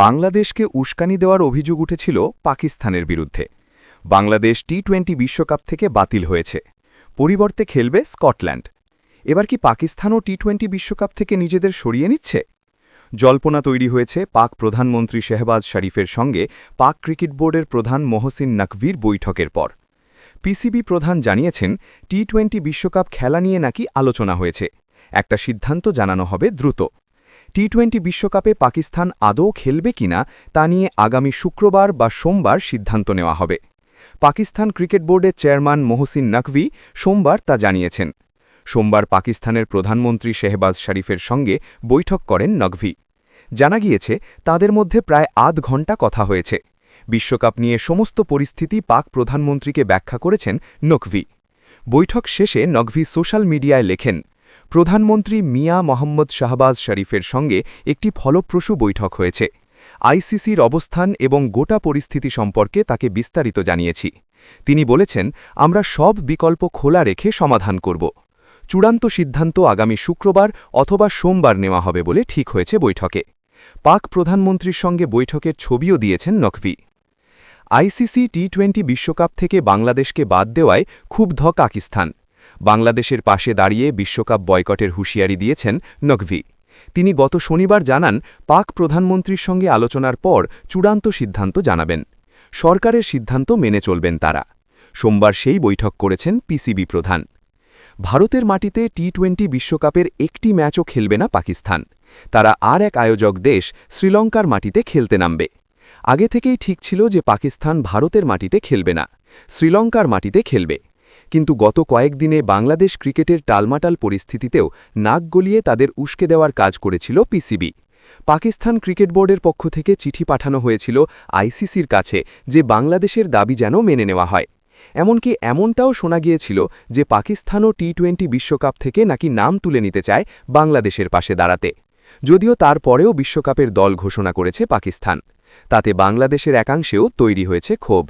বাংলাদেশকে উস্কানি দেওয়ার অভিযোগ উঠেছিল পাকিস্তানের বিরুদ্ধে। বাংলাদেশ টি টোয়েন্টি বিশ্বকাপ থেকে বাতিল হয়েছে। পরিবর্তে খেলবে স্কটল্যান্ড। এবার কি পাকিস্তানও টি টোয়েন্টি বিশ্বকাপ থেকে নিজেদের সরিয়ে নিচ্ছে? জল্পনা তৈরি হয়েছে পাক প্রধানমন্ত্রী শেহবাজ শরীফের সঙ্গে পাক ক্রিকেট বোর্ডের প্রধান মহসিন নাকভির বৈঠকের পর। পিসিবি প্রধান জানিয়েছেন টি টোয়েন্টি বিশ্বকাপ খেলা নিয়ে নাকি আলোচনা হয়েছে। একটা সিদ্ধান্ত জানানো হবে দ্রুত। টি টোয়েন্টি বিশ্বকাপে পাকিস্তান আদৌ খেলবে কিনা তা নিয়ে আগামী শুক্রবার বা সোমবার সিদ্ধান্ত নেওয়া হবে। পাকিস্তান ক্রিকেট বোর্ডের চেয়ারম্যান মহসিন নকভি সোমবার তা জানিয়েছেন। সোমবার পাকিস্তানের প্রধানমন্ত্রী শেহবাজ শরীফের সঙ্গে বৈঠক করেন নকভি। জানা গিয়েছে, তাদের মধ্যে প্রায় আধ ঘণ্টা কথা হয়েছে। বিশ্বকাপ নিয়ে সমস্ত পরিস্থিতি পাক প্রধানমন্ত্রীকে ব্যাখ্যা করেছেন নকভি। বৈঠক শেষে নকভি সোশ্যাল মিডিয়ায় লেখেন প্রধানমন্ত্রী মিয়া মোহাম্মদ শাহবাজ শরীফের সঙ্গে একটি ফলপ্রসূ বৈঠক হয়েছে। আইসিসির অবস্থান এবং গোটা পরিস্থিতি সম্পর্কে তাকে বিস্তারিত জানিয়েছি। তিনি বলেছেন, আমরা সব বিকল্প খোলা রেখে সমাধান করব। চূড়ান্ত সিদ্ধান্ত আগামী শুক্রবার অথবা সোমবার নেওয়া হবে বলে ঠিক হয়েছে বৈঠকে। পাক প্রধানমন্ত্রীর সঙ্গে বৈঠকের ছবিও দিয়েছেন নকভি। আইসিসি টি টোয়েন্টি বিশ্বকাপ থেকে বাংলাদেশকে বাদ দেওয়ায় ক্ষুব্ধ পাকিস্তান। বাংলাদেশের পাশে দাঁড়িয়ে বিশ্বকাপ বয়কটের হুঁশিয়ারি দিয়েছেন নকভি। তিনি গত শনিবার জানান, পাক প্রধানমন্ত্রীর সঙ্গে আলোচনার পর চূড়ান্ত সিদ্ধান্ত জানাবেন। সরকারের সিদ্ধান্ত মেনে চলবেন তারা। সোমবার সেই বৈঠক করেছেন পিসিবি প্রধান। ভারতের মাটিতে টি টোয়েন্টি বিশ্বকাপের একটি ম্যাচও খেলবে না পাকিস্তান। তারা আর এক আয়োজক দেশ শ্রীলঙ্কার মাটিতে খেলতে নামবে। আগে থেকেই ঠিক ছিল যে পাকিস্তান ভারতের মাটিতে খেলবে না, শ্রীলঙ্কার মাটিতে খেলবে। কিন্তু গত কয়েকদিনে বাংলাদেশ ক্রিকেটের টালমাটাল পরিস্থিতিতেও নাক গলিয়ে তাদের উস্কে দেওয়ার কাজ করেছিল পিসিবি। পাকিস্তান ক্রিকেট বোর্ডের পক্ষ থেকে চিঠি পাঠানো হয়েছিল আইসিসির কাছে যে বাংলাদেশের দাবি যেন মেনে নেওয়া হয়। এমনকি এমনটাও শোনা গিয়েছিল যে পাকিস্তানও টি টোয়েন্টি বিশ্বকাপ থেকে নাকি নাম তুলে নিতে চায় বাংলাদেশের পাশে দাঁড়াতে। যদিও তারপরেও বিশ্বকাপের দল ঘোষণা করেছে পাকিস্তান। তাতে বাংলাদেশের একাংশেও তৈরি হয়েছে ক্ষোভ।